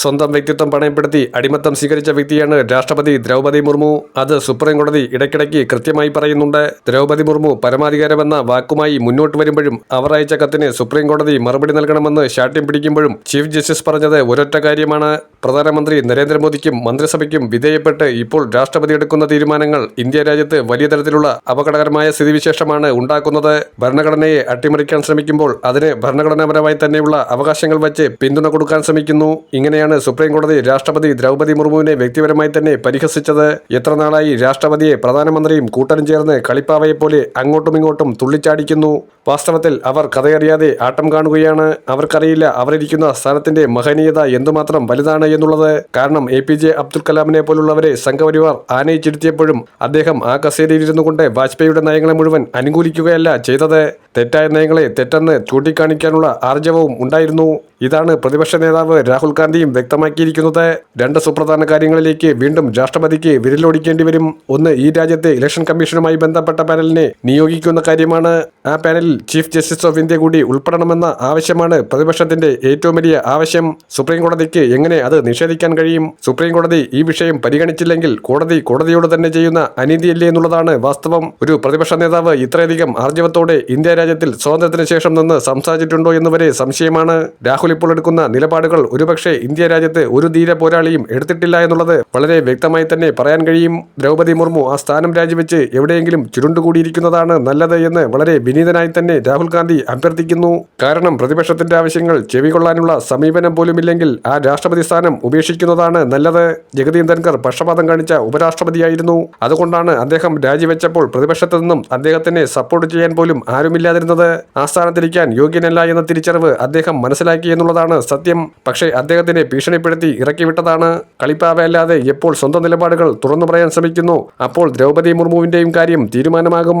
സ്വന്തം വ്യക്തിത്വം പണയപ്പെടുത്തി അടിമത്തം സ്വീകരിച്ച വ്യക്തിയാണ് രാഷ്ട്രപതി ദ്രൗപദി മുർമു. അത് സുപ്രീം കോടതി ഇടയ്ക്കിടയ്ക്ക് കൃത്യമായി പറയുന്നുണ്ട്. ദ്രൗപദി മുർമു പരമാധികാരമെന്ന വാക്കുമായി മുന്നോട്ട് വരുമ്പോഴും അവർ അയച്ച കത്തിന് സുപ്രീം കോടതി മറുപടി നൽകണമെന്ന് ശാഠ്യം പിടിക്കുമ്പോഴും ചീഫ് ജസ്റ്റിസ് പറഞ്ഞത് ഒരൊറ്റ കാര്യമാണ്. പ്രധാനമന്ത്രി നരേന്ദ്രമോദിക്കും മന്ത്രിസഭയ്ക്കും വിധേയപ്പെട്ട് ഇപ്പോൾ രാഷ്ട്രപതി എടുക്കുന്ന തീരുമാനങ്ങൾ ഇന്ത്യ രാജ്യത്ത് വലിയ തരത്തിലുള്ള അപകടകരമായ സ്ഥിതിവിശേഷമാണ് ഉണ്ടാക്കുന്നത്. ഭരണഘടനയെ അട്ടിമറിക്കാൻ ശ്രമിക്കുമ്പോൾ അതിന് ഭരണഘടനാപരമായി തന്നെയുള്ള അവകാശങ്ങൾ വച്ച് പിന്തുണ കൊടുക്കാൻ ശ്രമിക്കുന്നു. ഇങ്ങനെയാണ് സുപ്രീം കോടതി രാഷ്ട്രപതി ദ്രൗപദി മുർമുവിനെ വ്യക്തിപരമായി തന്നെ പരിഹസിച്ചത്. എത്ര നാളായി രാഷ്ട്രപതിയെ പ്രധാനമന്ത്രിയും കൂട്ടരും ചേർന്ന് കളിപ്പാവയെ പോലെ അങ്ങോട്ടും ഇങ്ങോട്ടും തുള്ളിച്ചാടിക്കുന്നു. വാസ്തവത്തിൽ അവർ കഥയറിയാതെ ആട്ടം കാണുകയാണ്. അവർക്കറിയില്ല അവരിരിക്കുന്ന സ്ഥാനത്തിന്റെ മഹനീയത എന്തുമാത്രം വലുതാണ് എന്നുള്ളത്. കാരണം എ പി ജെ അബ്ദുൽ കലാമിനെ പോലുള്ളവരെ സംഘപരിവാർ ആനയിച്ചിരുത്തിയപ്പോഴും അദ്ദേഹം ആ കസേരയിലിരുന്നു കൊണ്ട് വാജ്പേയിയുടെ നയങ്ങളെ മുഴുവൻ അനുകൂലിക്കുകയല്ല ചെയ്തത്. തെറ്റായ നയങ്ങളെ തെറ്റെന്ന് ചൂണ്ടിക്കാണിക്കാനുള്ള ആർജവവും ഉണ്ടായിരുന്നു. ഇതാണ് പ്രതിപക്ഷ നേതാവ് രാഹുൽ ഗാന്ധിയും വ്യക്തമാക്കിയിരിക്കുന്നത്. രണ്ട് സുപ്രധാന കാര്യങ്ങളിലേക്ക് വീണ്ടും രാഷ്ട്രപതിക്ക് വിരലോടിക്കേണ്ടി വരും. ഒന്ന് ഈ രാജ്യത്തെ ഇലക്ഷൻ കമ്മീഷനുമായി ബന്ധപ്പെട്ട പാനലിനെ നിയോഗിക്കുന്ന കാര്യമാണ്. ആ പാനലിൽ ചീഫ് ജസ്റ്റിസ് ഓഫ് ഇന്ത്യ കൂടി ഉൾപ്പെടണമെന്ന ആവശ്യമാണ് പ്രതിപക്ഷത്തിന്റെ ഏറ്റവും വലിയ ആവശ്യം. സുപ്രീം കോടതിക്ക് എങ്ങനെ അത് നിഷേധിക്കാൻ കഴിയും? സുപ്രീം കോടതി ഈ വിഷയം പരിഗണിച്ചില്ലെങ്കിൽ കോടതി കോടതിയോട് തന്നെ ചെയ്യുന്ന അനീതിയല്ലേ എന്നുള്ളതാണ് വാസ്തവം. ഒരു പ്രതിപക്ഷ നേതാവ് ഇത്രയധികം ആർജവത്തോടെ ഇന്ത്യ രാജ്യത്തിൽ സ്വാതന്ത്ര്യത്തിന് ശേഷം നിന്ന് സംസാരിച്ചിട്ടുണ്ടോ എന്ന് വരെ സംശയമാണ്. രാഹുൽ ഇപ്പോൾ എടുക്കുന്ന നിലപാടുകൾ ഒരുപക്ഷെ ഇന്ത്യ രാജ്യത്ത് ഒരു ധീര പോരാളിയും എടുത്തിട്ടില്ല എന്നുള്ളത് വളരെ വ്യക്തമായി തന്നെ പറയാൻ കഴിയും. ദ്രൗപദി മുർമു ആ സ്ഥാനം രാജിവെച്ച് എവിടെയെങ്കിലും ചുരുണ്ടുകൂടിയിരിക്കുന്നതാണ് നല്ലത് എന്ന് വളരെ വിനീതനായി തന്നെ രാഹുൽ ഗാന്ധി അഭ്യർത്ഥിക്കുന്നു. കാരണം പ്രതിപക്ഷത്തിന്റെ ആവശ്യങ്ങൾ ചെവികൊള്ളാനുള്ള സമീപനം പോലുമില്ലെങ്കിൽ ആ രാഷ്ട്രപതി സ്ഥാനം ഉപേക്ഷിക്കുന്നതാണ് നല്ലത്. ജഗദീപ് ധൻകർ പക്ഷപാതം കാണിച്ച ഉപരാഷ്ട്രപതിയായിരുന്നു. അതുകൊണ്ടാണ് അദ്ദേഹം രാജിവെച്ചപ്പോൾ പ്രതിപക്ഷത്തു നിന്നും അദ്ദേഹത്തിനെ സപ്പോർട്ട് ചെയ്യാൻ പോലും ആരുമില്ലാതിരുന്നത്. ആ സ്ഥാനത്തിരിക്കാൻ യോഗ്യനല്ല എന്ന തിരിച്ചറിവ് അദ്ദേഹം മനസ്സിലാക്കി എന്നുള്ളതാണ് സത്യം. പക്ഷേ അദ്ദേഹത്തിനെ ഭീഷണിപ്പെടുത്തി ഇറക്കിവിട്ടതാണ്. കളിപ്പാവയല്ലാതെ എപ്പോൾ സ്വന്തം നിലപാടുകൾ തുറന്നു പറയാൻ ശ്രമിക്കുന്നു? അപ്പോൾ ദ്രൗപദി മുർമുവിന്റെയും കാര്യം തീരുമാനമാകും.